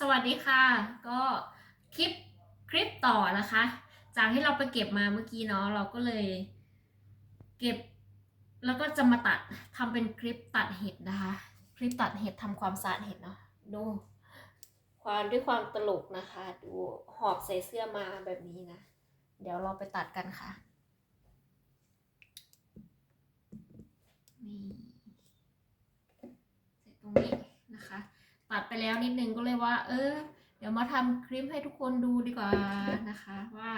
สวัสดีค่ะ ก็คลิปคลิปต่อนะคะ จากที่เราไปเก็บมาเมื่อกี้เนาะเราก็เลย เก็บแล้วก็จะมาตัดทำเป็นคลิปตัดเห็ดนะคะ คลิปตัดเห็ดทำความสะอาดเห็ดเนาะดูความด้วยความตลกนะคะ ดูหอบใส่เสื้อมาแบบนี้นะ เดี๋ยวเราไปตัดกันค่ะนี่ใส่ตรงนี้ ตัดไปแล้วนิดนึงก็เลยว่า เออ เดี๋ยวมาทำคลิปให้ทุกคนดูดีกว่านะคะ ว่า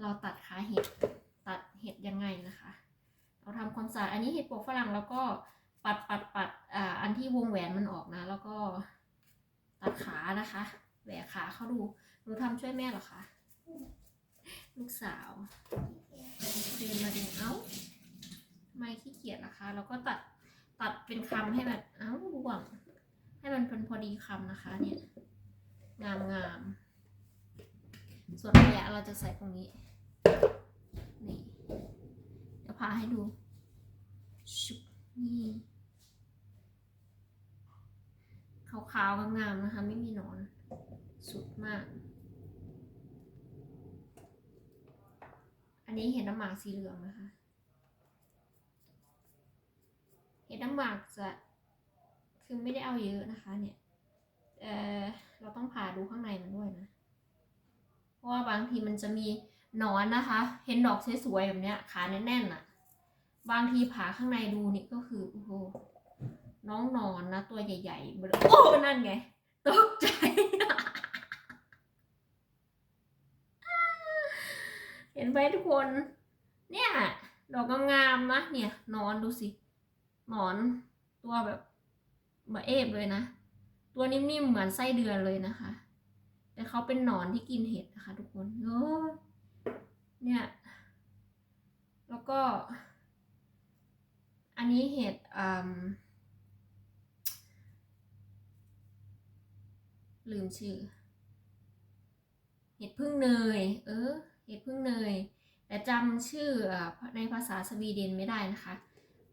เราตัดขาเห็ดตัดเห็ดยังไงนะคะ เราทำความสะอาดอันนี้เห็ดปวกฝรั่งแล้วก็ปัดปัดปัดอ่าอันที่วงแหวนมันออกนะ แล้วก็ตัดขานะคะแหวกขาเขาดูหนูทำช่วยแม่หรอคะลูกสาวเดินมาดูเอ้าไมขี้เกียจล่ะคะ แล้วก็ตัดตัดเป็นคำให้แบบเอ้าร่วง ให้มันเป็นพอดีคำนะคะเนี่ยงามงามส่วนระยะเราจะใส่ตรงนี้ นี่เดี๋ยวพาให้ดูชุบนี่ขาวๆงามๆนะคะ ไม่มีหนอน สุดมาก อันนี้เห็นน้ำหมากสีเหลืองนะคะ เห็นน้ำหมากจะ คือไม่ได้เอาเยอะนะคะ เนี่ยเออเราต้องผ่าดูข้างในมันด้วยนะ เพราะว่าบางทีมันจะมีหนอนนะคะ เห็นดอกสวยๆแบบเนี้ย ขาแน่นๆน่ะ บางทีผ่าข้างในดูนี่ก็คือโอ้โหน้องนอนนะตัวใหญ่ๆเบลโอ้นั่นไงตกใจเห็นไหมทุกคน เนี่ย ดอกงามๆนะเนี่ยนอนดูสิหนอนตัวแบบ มาเอฟเลยนะ ตัวนิ่มๆเหมือนไส้เดือนเลยนะคะ แต่เขาเป็นหนอนที่กินเห็ดนะคะทุกคนโอ้เนี่ย แล้วก็ อันนี้เห็ดอืมลืมชื่อ เห็ดพึ่งเนย เออ เห็ดพึ่งเนย แต่จำชื่อในภาษาสวีเดนไม่ได้นะคะ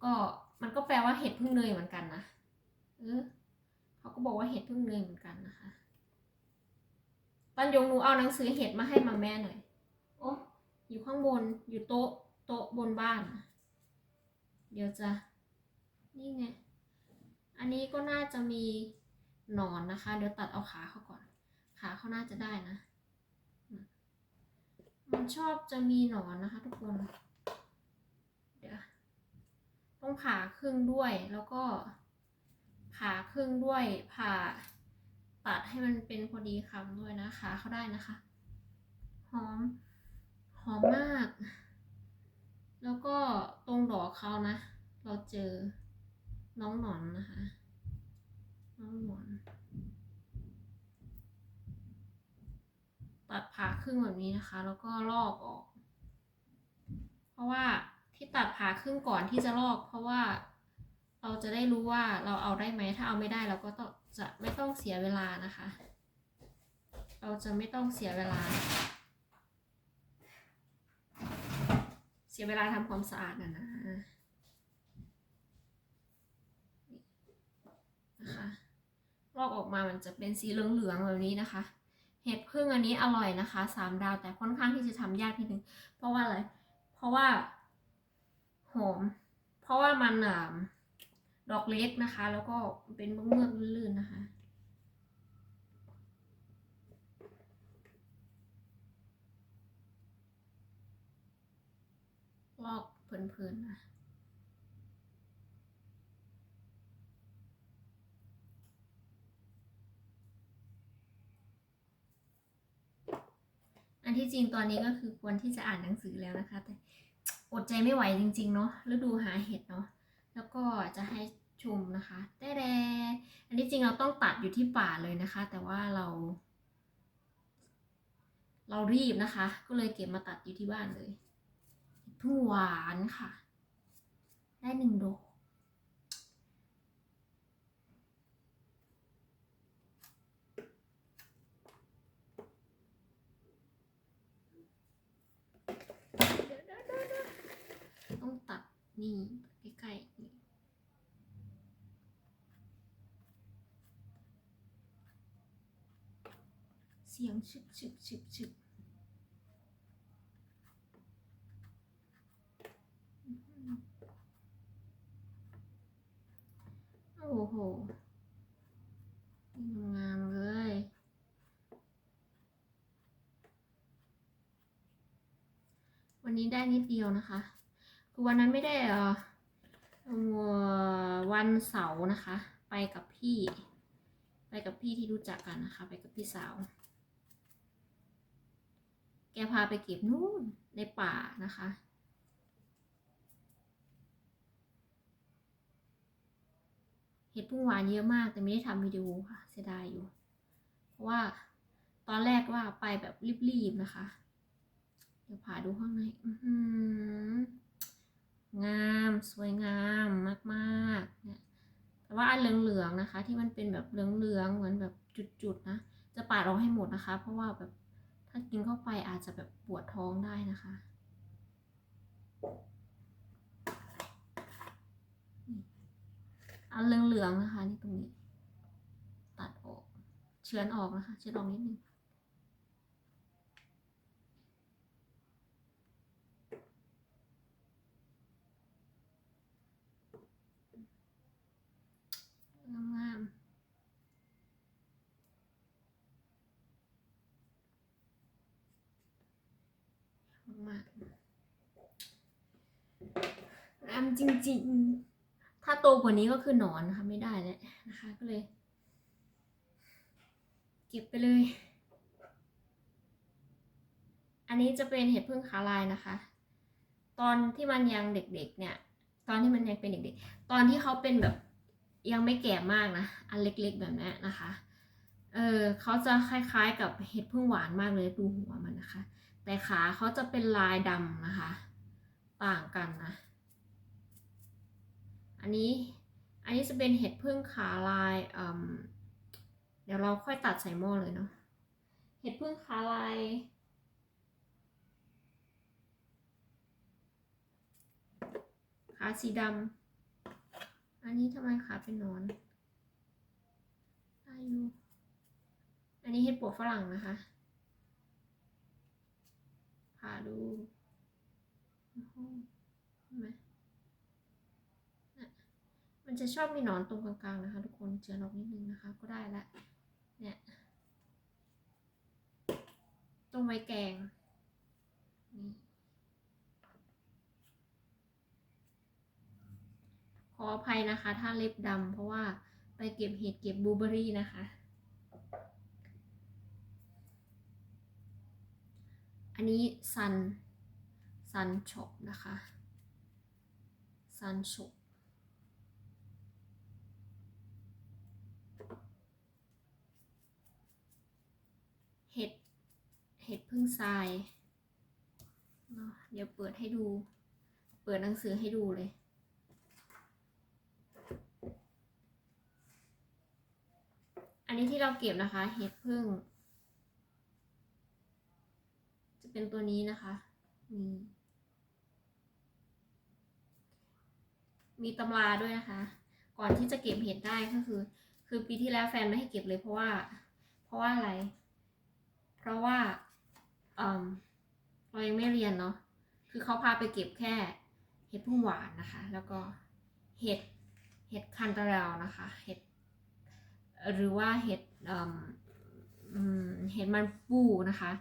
ก็มันก็แปลว่าเห็ดพึ่งเนยเหมือนกันนะ เออเขาก็บอกว่าเห็ดพึ่งเนยเหมือนกันนะคะปันยงหนูเอาหนังสือเห็ดมาให้มาแม่หน่อย โอ้อยู่ข้างบน อยู่โต๊ะ โต๊ะบนบ้าน เดี๋ยวจะนี่ไง อันนี้ก็น่าจะมีหนอนนะคะ เดี๋ยวตัดเอาขาเขาก่อน ขาเขาน่าจะได้นะ มันชอบจะมีหนอนนะคะ ทุกคน เดี๋ยว ต้องผ่าครึ่งด้วยแล้วก็ ผ่าครึ่งด้วยผ่าตัดให้มันเป็นพอดีคำด้วยนะขาเขาได้นะคะ หอม หอมมาก แล้วก็ตรงดอกเขานะ เราเจอน้องหนอนนะคะ น้องหนอน ตัดผ่าครึ่งแบบนี้นะคะ แล้วก็ลอกออก เพราะว่าที่ตัดผ่าครึ่งก่อนที่จะลอก เพราะว่า เราจะได้รู้ว่าเราเอาได้ไหมถ้าเอาไม่ได้เราก็ต้องจะไม่ต้องเสียเวลานะคะ เราจะไม่ต้องเสียเวลา เสียเวลาทำความสะอาดนะนะนะคะลอกออกมามันจะเป็นสีเหลืองๆแบบนี้นะคะ เห็ดพึ่งอันนี้อร่อยนะคะสามดาวแต่ค่อนข้างที่จะทำยากนิดนึงเพราะว่าอะไร เพราะว่าหอม เพราะว่ามันอ่า ดอกเล็กนะคะ แล้วก็เป็นเมือกๆลื่นๆนะคะลอกเพลินๆนะอันที่จริงตอนนี้ก็คือควรที่จะอ่านหนังสือแล้วนะคะ แต่อดใจไม่ไหวจริง ๆ เนาะฤดูหาเห็ดเนาะ แล้วก็จะให้ชมนะคะแต่แดอันที่จริงเราต้องตัดอยู่ที่ป่าเลยนะคะ แต่ว่าเรา เรารีบนะคะ ก็เลยเก็บมาตัดอยู่ที่บ้านเลยเพิ่งหวานค่ะ ได้หนึ่งดอกต้องตัดนี่ใกล้ๆนี่ เสียงชึบชึบชึบชึบโอ้โหงามเลยวันนี้ได้นิดเดียวนะคะ คือวันนั้นไม่ได้เออวันเสาร์นะคะ ไปกับพี่ ไปกับพี่ที่รู้จักกันนะคะ ไปกับพี่สาว แกพาไปเก็บนู่นในป่านะคะ เห็ดพึ่งหวานเยอะมากแต่ไม่ได้ทำวิดีโอค่ะ เสียดายอยู่ เพราะว่าตอนแรกว่าไปแบบรีบๆนะคะ เดี๋ยวพาดูข้างในอืงามสวยงามมากๆเนี่ยแต่ว่าอันเหลืองๆนะคะ ที่มันเป็นแบบเหลืองๆเหมือนแบบจุดๆนะ จะปาดออกให้หมดนะคะ เพราะว่าแบบ ถ้ากินเข้าไปอาจจะแบบปวดท้องได้นะคะอันเหลืองๆนะคะนี่ตรงนี้ ตัดออกเฉือนออกนะคะเฉือนออกนิดนึงามๆมากๆ งามจริง ๆ ถ้าโตกว่านี้ก็คือหนอนนะคะไม่ได้แล้วนะคะก็เลย เก็บไปเลย อันนี้จะเป็นเห็ดพึ่งขาลายนะคะ ตอนที่มันยังเด็กๆ เนี่ย ตอนที่มันยังเป็นเด็กๆ ตอนที่เขาเป็นแบบยังไม่แก่มากนะ อันเล็กๆแบบนี้นะคะ เออเขาจะคล้ายๆ กับเห็ดพึ่งหวานมากเลยดูหัวมันนะคะ แต่ขาเขาจะเป็นลายดำนะคะ ต่างกันนะ อันนี้อันนี้จะเป็นเห็ดพึ่งขาลายเเดี๋ยวเราค่อยตัดใส่หม้อเลยเนาะเห็ดพึ่งขาลายขาสีดำอันนี้ทำไมขาเป็นนอนอายุอันนี้เห็ดปวกฝรั่งนะคะผ่าดูโอ้โหเห็นไหมน่ะ มันจะชอบมีหนอนตรงกลางๆนะคะ ทุกคนเจือนออกนิดนึงนะคะ ก็ได้ละเนี่ยตรงไว้แกงนี่ขออภัยนะคะ ถ้าเล็บดำเพราะว่าไปเก็บเห็ดเก็บบลูเบอรี่นะคะ อันนี้ซันซันช็อปนะคะซันช็อปเห็ด เห็ดพึ่งทราย เดี๋ยวเปิดให้ดู เปิดหนังสือให้ดูเลย อันนี้ที่เราเก็บนะคะ เห็ดพึ่ง จะเป็นตัวนี้นะคะนี่มีตำราด้วยนะคะ ก่อนที่จะเก็บเห็ดได้ก็คือ คือปีที่แล้วแฟนไม่ให้เก็บเลยเพราะว่า เพราะว่าอะไร เพราะว่า เรายังไม่เรียนเนาะคือเขาพาไปเก็บแค่เห็ดพึ่งหวานนะคะ แล้วก็เห็ดเห็ดคันตะเรลนะคะ เห็ดหรือว่าเห็ดเห็ดมันปูนะคะ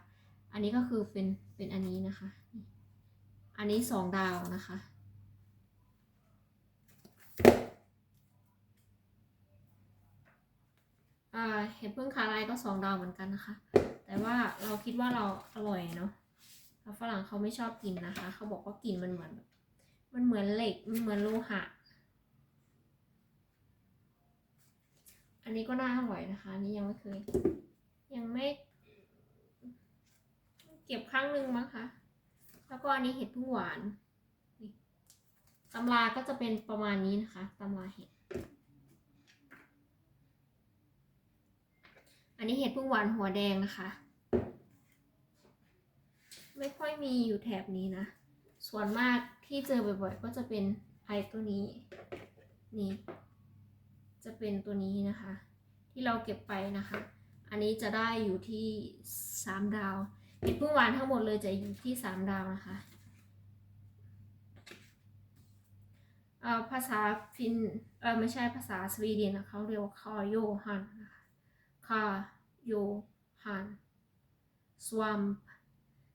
อันนี้ก็คือเป็นเป็นอันนี้นะคะ อันนี้สองดาวนะคะเห็ดพึ่งคาลายก็สองดาวเหมือนกันนะคะ แต่ว่าเราคิดว่าเราอร่อยเนาะแล้วฝรั่งเขาไม่ชอบกินนะคะ เขาบอกว่ากลิ่นมันเหมือน มันเหมือนเหล็ก มันเหมือนโลหะ อันนี้ก็น่าอร่อยนะคะนนี้ยังไม่เคย ยังไม่ เก็บครั้งหนึ่งมั้งคะ แล้วก็อันนี้เห็ดพึ่งหวานตำราก็จะเป็นประมาณนี้นะคะตำราเห็ด อันนี้เห็ดพึ่งหวานหัวแดงนะคะ ไม่ค่อยมีอยู่แถบนี้นะ ส่วนมากที่เจอบ่อยๆ ก็จะเป็นไอตัวนี้ นี่ จะเป็นตัวนี้นะคะ ที่เราเก็บไปนะคะ อันนี้จะได้อยู่ที่สามดาวเห็ดพึ่งหวานทั้งหมดเลยจะอยู่ที่สามดาวนะคะภาษาฟินเออไม่ใช่ภาษาสวีเดนนะเขาเรียกว่าคาโยฮันนะคะคาโยฮันสวาม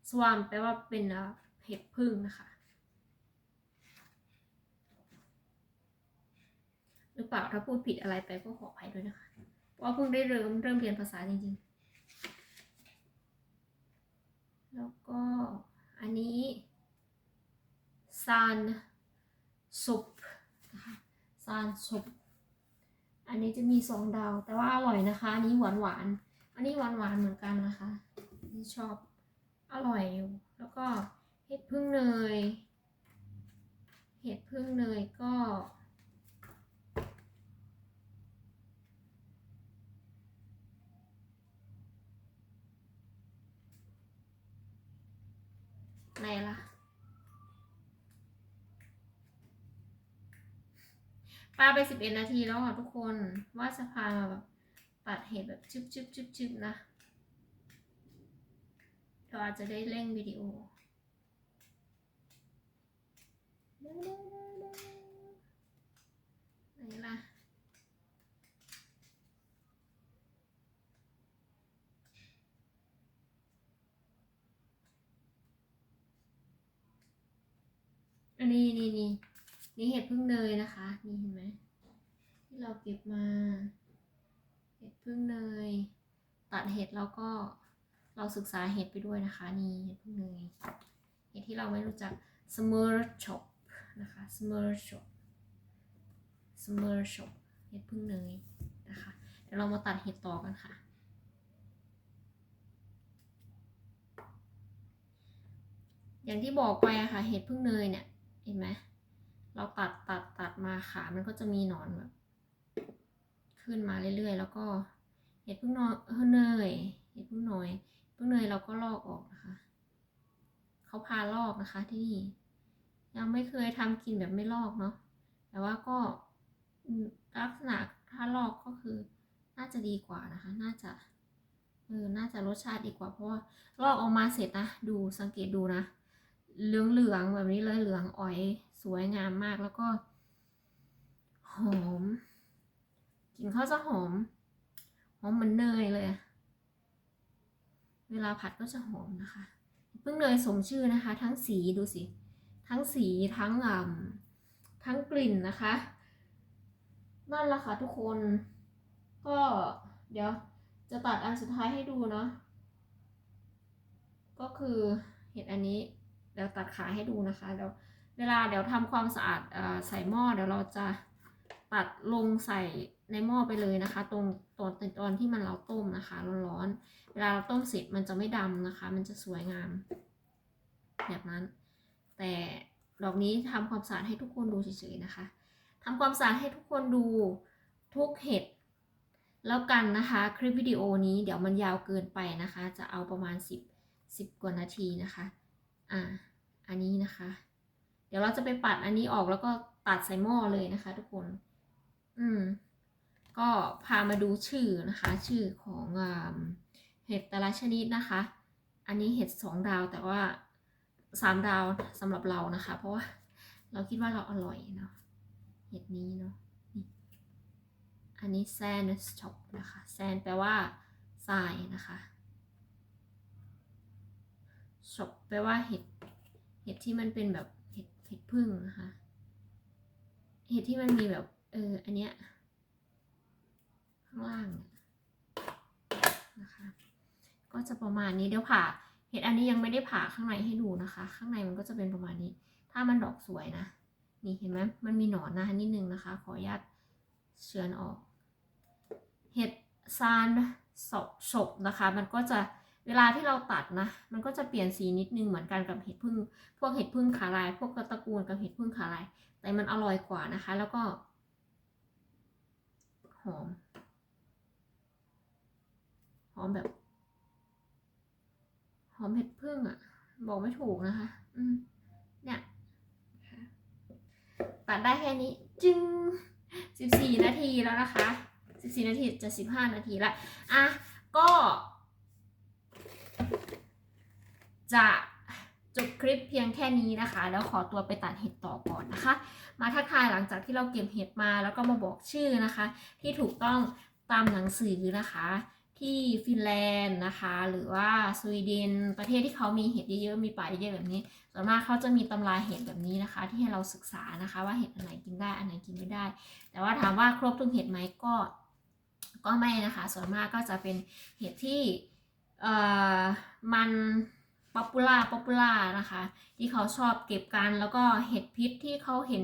สวามแปลว่าเป็นเห็ดพึ่งนะคะ หรือเปล่าถ้าพูดผิดอะไรไปก็ขออภัยด้วยนะคะ เพราะเพิ่งได้เริ่มเริ่มเรียนภาษาจริงๆ แล้วก็อันนี้ซานซุปนะคะซานซุปอันนี้จะมีสองดาวแต่ว่าอร่อยนะคะ อันนี้หวานหวาน อันนี้หวานหวานเหมือนกันนะคะนี่ชอบ อร่อยอยู่ แล้วก็เห็ดพึ่งเนย เห็ดพึ่งเนยก็ ไหนล่ะปาไปสิบเอ็ดนาทีแล้วค่ะทุกคน ว่าจะพามาแบบตัดเห็ดแบบชึบชึบชึบชึบนะ จจะได้เร่งวิดีโอเร็วเร็วเร็วเร็วไหนล่ะ อันนี้นี่นี่นี่เห็ดพึ่งเนยนะคะ นี่เห็นไหมที่เราเก็บมา เห็ดพึ่งเนย ตัดเห็ดแล้วก็ เราศึกษาเห็ดไปด้วยนะคะ นี่เห็ดพึ่งเนยเห็ดที่เราไม่รู้จัก s m e r c h o p นะคะ s m e r c h o p s m e r c h o p เห็ดพึ่งเนยนะคะเดี๋ยวเรามาตัดเห็ดต่อกันค่ะ อย่างที่บอกไปอะค่ะเห็ดพึ่งเนยเนี่ยเห็นไหมเราตัดตัดตัดมาขามันก็จะมีหนอนแบบขึ้นมาเรื่อยๆ แล้วก็เห็ดพึ่งนอยเออเนยเห็ดพึ่งนอย พึ่งเนยเราก็ลอกออกนะคะเขาพาลอกนะคะที่นี่ ยังไม่เคยทำกินแบบไม่ลอกเนาะแต่ว่าก็ลักษณะถ้าลอกก็คือ น่าจะดีกว่านะคะ น่าจะเออน่าจะรสชาติดีกว่าเพราะว่าลอกออกมาเสร็จนะดูสังเกตดูนะ เหลืองๆแบบนี้เลยเหลืองอ่อยสวยงามมากแล้วก็ หอมกลิ่นข้าวจะหอมหอมเหมือนเนยเลยอะ เวลาผัดก็จะหอมนะคะ เพิ่งเนยสมชื่อนะคะ ทั้งสีดูสิ ทั้งสีทั้งอ่ำทั้งกลิ่นนะคะ นั่นละค่ะทุกคน ก็เดี๋ยวจะตัดอันสุดท้ายให้ดูเนาะ ก็คือเห็ดอันนี้เดี๋ยวตัดขาให้ดูนะคะเดี๋ยวเวลาเดี๋ยวทำความสะอาดอใส่หม้อเดี๋ยวเราจะตัดลงใส่ ในหม้อไปเลยนะคะ ตรงตอนตอนที่มันเราต้มนะคะร้อนๆเวลาเราต้มเสร็จมันจะไม่ดำนะคะ มันจะสวยงาม แบบนั้น แต่ดอกนี้ทำความสะอาดให้ทุกคนดูเฉยๆนะคะทำความสะอาดให้ทุกคนดูทุกเห็ดแล้วกันนะคะ คลิปวิดีโอนี้เดี๋ยวมันยาวเกินไปนะคะ จะเอาประมาณ 10 10 กว่านาทีนะคะอ่าอันนี้นะคะ เดี๋ยวเราจะไปปัดอันนี้ออกแล้วก็ตัดใส่หม้อเลยนะคะ ทุกคน อืม ก็พามาดูชื่อนะคะ ชื่อของเห็ดแต่ละชนิดนะคะ อันนี้เห็ดสองดาวแต่ว่าสามดาวสำหรับเรานะคะ เพราะว่าเราคิดว่าเราอร่อยเนาะเห็ดนี้เนาะนี่อันนี้แซนสช็อปนะคะแซนแปลว่าทรายนะคะช็อปแปลว่าเห็ดเห็ดที่มันเป็นแบบเห็ดเห็ดพึ่งนะคะ เห็ดที่มันมีแบบเอออันเนี้ยางล่างนะคะ ก็จะประมาณนี้เดี๋ยวผ่า เห็ดอันนี้ยังไม่ได้ผ่าข้างในให้ดูนะคะ ข้างในมันก็จะเป็นประมาณนี้ ถ้ามันดอกสวยนะ นี่เห็นไหมมันมีหนอนนะนิดนึงนะคะ ขออนุญาตเชือนออก เห็ดซานศพศพนะคะ มันก็จะเวลาที่เราตัดนะ มันก็จะเปลี่ยนสีนิดนึงเหมือนกันกับเห็ดพึ่ง พวกเห็ดพึ่งขาลาย พวกตระกูลกับเห็ดพึ่งขาลาย แต่มันอร่อยกว่านะคะ แล้วก็หอม อมแบบ หอมเผ็ดพึ่งอะ่ะ บอกไม่ถูกนะคะ อืม เนี่ยตัดได้แค่นี้ จึงสสิบี่นาทีแล้วนะคะสสิบี่นาทีจะสิบห้านาทีละ อะ ก็ จะจบคลิปเพียงแค่นี้นะคะ แล้วขอตัวไปตัดเห็ดต่อก่อนนะคะ มาทักทายหลังจากที่เราเก็บเห็ดมาแล้วก็มาบอกชื่อนะคะ ที่ถูกต้องตามหนังสือนะคะ ที่ฟินแลนด์นะคะ หรือว่าสวีเดนประเทศที่เขามีเห็ดเยอะๆมีป่าเยอะๆแบบนี้ส่วนมากเขาจะมีตำราเห็ดแบบนี้นะคะ ที่ให้เราศึกษานะคะว่าเห็ดอันไหนกินได้อันไหนกินไม่ได้ แต่ว่าถามว่าครบทุกเห็ดไหมก็ ก็ไม่นะคะ ส่วนมากก็จะเป็นเห็ดที่เอ่อมันป๊อปปูล่าป๊อปปูล่านะคะ ที่เขาชอบเก็บกันแล้วก็เห็ดพิษที่เขาเห็น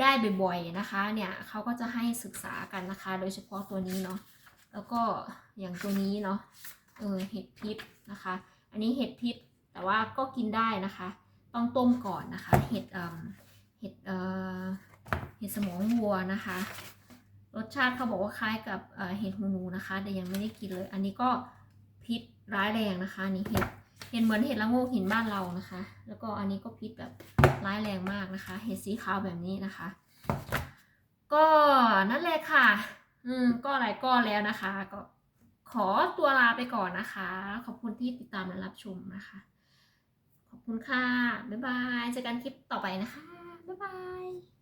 ได้บ่อยๆนะคะเนี่ยเขาก็จะให้ศึกษากันนะคะ โดยเฉพาะตัวนี้เนาะ แล้วก็อย่างตัวนี้เนาะเออเห็ดพิษนะคะ อันนี้เห็ดพิษแต่ว่าก็กินได้นะคะ ต้องต้มก่อนนะคะ เห็ดเอ่อเห็ดเอ่อเห็ดสมองวัวนะคะ รสชาติเขาบอกว่าคล้ายกับเอ่อเห็ดหูหนูนะคะ แต่ยังไม่ได้กินเลย อันนี้ก็พิษร้ายแรงนะคะนนี่เห็ดเห็นเหมือนเห็ดละโงกหินบ้านเรานะคะ แล้วก็อันนี้ก็พิษแบบร้ายแรงมากนะคะ เห็ดสีขาวแบบนี้นะคะ ก็นั่นแหละค่ะ อืม ก็อะไรก็แล้วนะคะ ก็ขอตัวลาไปก่อนนะคะ ขอบคุณที่ติดตามและรับชมนะคะ ขอบคุณค่ะ บ๊ายบาย เจอกันคลิปต่อไปนะคะ บ๊ายบาย